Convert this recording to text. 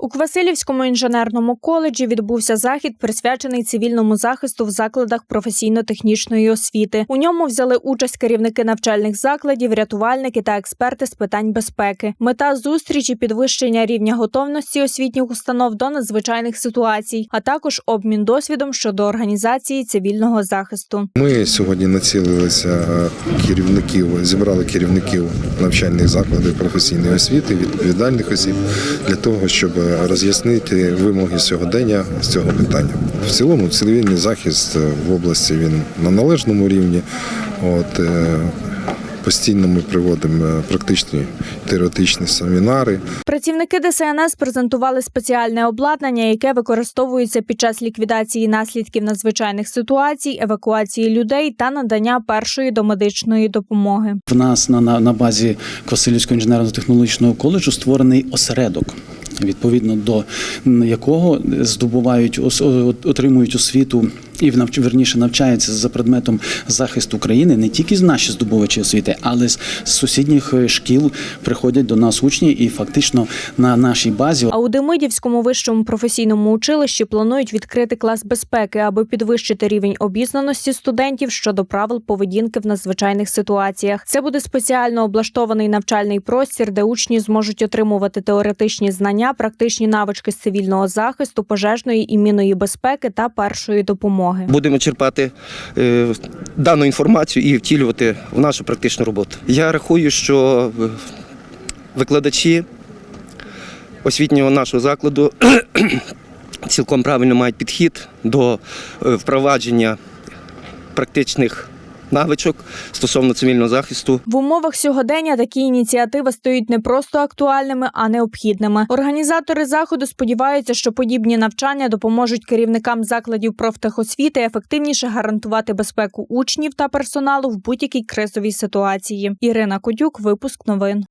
У Квасилівському інженерному коледжі відбувся захід, присвячений цивільному захисту в закладах професійно-технічної освіти. У ньому взяли участь керівники навчальних закладів, рятувальники та експерти з питань безпеки. Мета зустрічі підвищення рівня готовності освітніх установ до надзвичайних ситуацій, а також обмін досвідом щодо організації цивільного захисту. Ми сьогодні націлилися е, керівників, зібрали керівників навчальних закладів професійної освіти, відповідальних осіб для того, щоб роз'яснити вимоги сьогодення з цього питання. В цілому цивільний захист е, в області він на належному рівні. От е, постійно ми проводимо е, практичні теоретичні семінари. Працівники ДСНС презентували спеціальне обладнання, яке використовується під час ліквідації наслідків надзвичайних ситуацій, евакуації людей та надання першої домедичної допомоги. В нас на, на, на базі Квасилівського інженерно-технологічного коледжу створений осередок. Відповідно до якого здобувають отримують освіту і в навч- верніше навчаються за предметом захисту України не тільки з наші здобувачі освіти, але з сусідніх е, шкіл приходять до нас учні, і фактично на нашій базі А у Демидівському вищому професійному училищі планують відкрити клас безпеки, аби підвищити рівень обізнаності студентів щодо правил поведінки в надзвичайних ситуаціях. Це буде спеціально облаштований навчальний простір, де учні зможуть отримувати теоретичні знання, практичні навички з цивільного захисту, пожежної і мінної безпеки та першої допомоги. Будемо черпати е, дану інформацію і втілювати в нашу практичну роботу. Я рахую, що е, викладачі освітнього нашого закладу цілком правильно мають підхід до е, впровадження практичних навичок стосовно цивільного захисту. В умовах сьогодення такі ініціативи стають не просто актуальними, а необхідними. Організатори заходу сподіваються, що подібні навчання допоможуть керівникам закладів профтехосвіти ефективніше гарантувати безпеку учнів та персоналу в будь-якій кризовій ситуації. Ірина Кодюк, випуск новин.